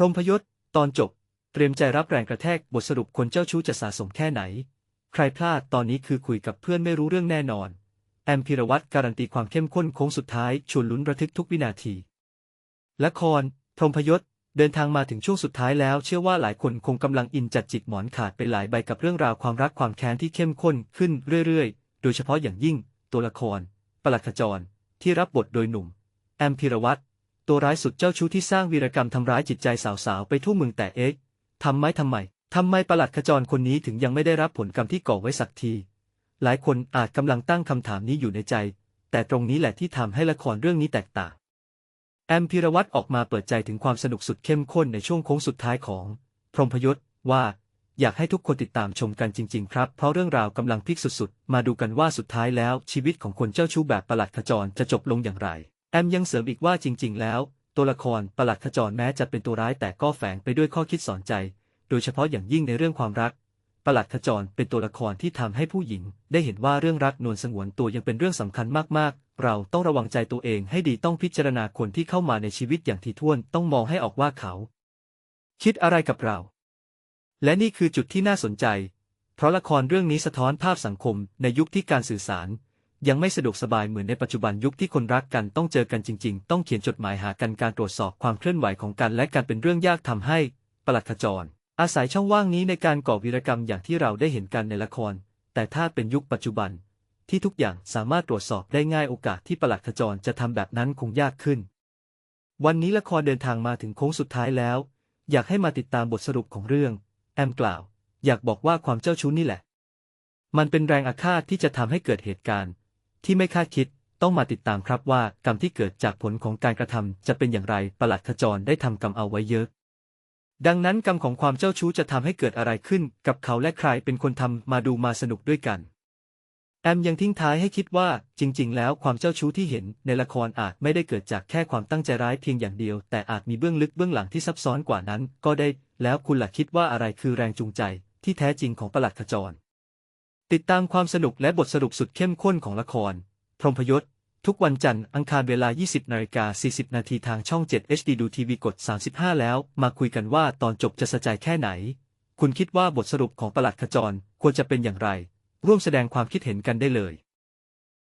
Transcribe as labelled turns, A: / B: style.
A: รมพยศ ตอนจบ เตรียมใจรับแรงกระแทกบทสรุปคนเจ้าชู้จะสะสมแค่ไหน ใครพลาดตอนนี้คือคุยกับเพื่อนไม่รู้เรื่องแน่นอน แอมพิรวัตรการันตีความเข้มข้นโค้งสุดท้ายชวนลุ้นระทึกทุกวินาที ละคร พรมพยศ เดินทางมาถึงช่วงสุดท้ายแล้ว เชื่อว่าหลายคนคงกำลังอินจัดจิตหมอนขาดไปหลายใบกับเรื่องราวความรักความแค้นที่เข้มข้นขึ้นเรื่อยๆ โดยเฉพาะอย่างยิ่ง ตัวละคร ปลัดขจร ที่รับบทโดยหนุ่ม แอมพิรวัตร ตัวร้ายสุดเจ้าชู้ที่สร้างวีรกรรมทำร้ายจิตใจสาวๆ ไปทั่วเมืองแต่เอ๊ะทำไมทำไมทำไมประหลัดขจรคนนี้ถึงยังไม่ได้รับผลกรรมที่ก่อไว้สักที หลายคนอาจกำลังตั้งคำถามนี้อยู่ในใจ แต่ตรงนี้แหละที่ทำให้ละครเรื่องนี้แตกต่าง แอมพิรวัตรออกมาเปิดใจถึงความสนุกสุดเข้มข้นในช่วงโค้งสุดท้ายของ พรหมพยศว่าอยากให้ทุกคนติดตามชมกันจริง ๆ ครับ เพราะเรื่องราวกำลังพลิกสุด ๆ มาดูกันว่าสุดท้ายแล้วชีวิตของคนเจ้าชู้แบบประหลัดขจรจะจบลงอย่างไร แอมยังเสริมอีกว่าจริง ๆ แล้ว ตัวละครประหลัดขจรแม้จะเป็นตัวร้ายแต่ก็แฝงไปด้วยข้อคิดสอนใจ โดยเฉพาะอย่างยิ่งในเรื่องความรักประหลัดขจรเป็นตัวละครที่ทำให้ผู้หญิง ได้เห็นว่าเรื่องรักนวลสงวนตัวยังเป็นเรื่องสำคัญมากๆ เราต้องระวังใจตัวเองให้ดีต้องพิจารณาคนที่เข้ามาในชีวิตอย่างถี่ถ้วนต้องมองให้ออกว่าเขา คิดอะไรกับเรา และนี่คือจุดที่น่าสนใจ เพราะละครเรื่องนี้สะท้อนภาพสังคมในยุคที่การสื่อสาร ยังไม่สะดวกสบายเหมือนในปัจจุบันยุคที่คนรักกันต้องเจอกันจริง ๆ ต้องเขียนจดหมายหากันการตรวจสอบความเคลื่อนไหวของกันและกันเป็นเรื่องยากทำให้ปลัดขจร อาศัยช่องว่างนี้ในการก่อวีรกรรมอย่างที่เราได้เห็นกันในละคร แต่ถ้าเป็นยุคปัจจุบัน ที่ทุกอย่างสามารถตรวจสอบได้ง่ายโอกาสที่ปลัดขจรจะทำแบบนั้นคงยากขึ้น วันนี้ละครเดินทางมาถึงโค้งสุดท้ายแล้ว อยากให้มาติดตามบทสรุปของเรื่อง แอมกล่าว อยากบอกว่าความเจ้าชู้นี่แหละ มันเป็นแรงอาฆาตที่จะทำให้เกิดเหตุการณ์ ที่ไม่คาดคิดต้องมาติดตามครับว่ากรรมที่เกิดจากผลของการกระทำจะเป็นอย่างไรประหลัดขจรได้ทำกรรมเอาไว้เยอะ ดังนั้นกรรมของความเจ้าชู้จะทำให้เกิดอะไรขึ้น กับเขาและใครเป็นคนทำมาดูมาสนุกด้วยกัน แอมยังทิ้งท้ายให้คิดว่าจริง ๆ แล้วความเจ้าชู้ที่เห็นในละครอาจไม่ได้เกิดจากแค่ความตั้งใจร้ายเพียงอย่างเดียว แต่อาจมีเบื้องลึกเบื้องหลังที่ซับซ้อนกว่านั้น ก็ได้ แล้วคุณล่ะคิดว่าอะไรคือแรงจูงใจ ที่แท้จริงของประหลัดขจร ติดตามความสนุกและบทสรุปสุดเข้มข้นของละคร พรหมพยศ ทุกวันจันทร์อังคารเวลา 20นาฬิกา40 นาทีทางช่อง 7 HD ดูทีวีกด 35 แล้ว มาคุยกันว่าตอนจบจะสะใจแค่ไหน คุณคิดว่าบทสรุปของประหลัดขจรควรจะเป็นอย่างไร ร่วมแสดงความคิดเห็นกันได้เลย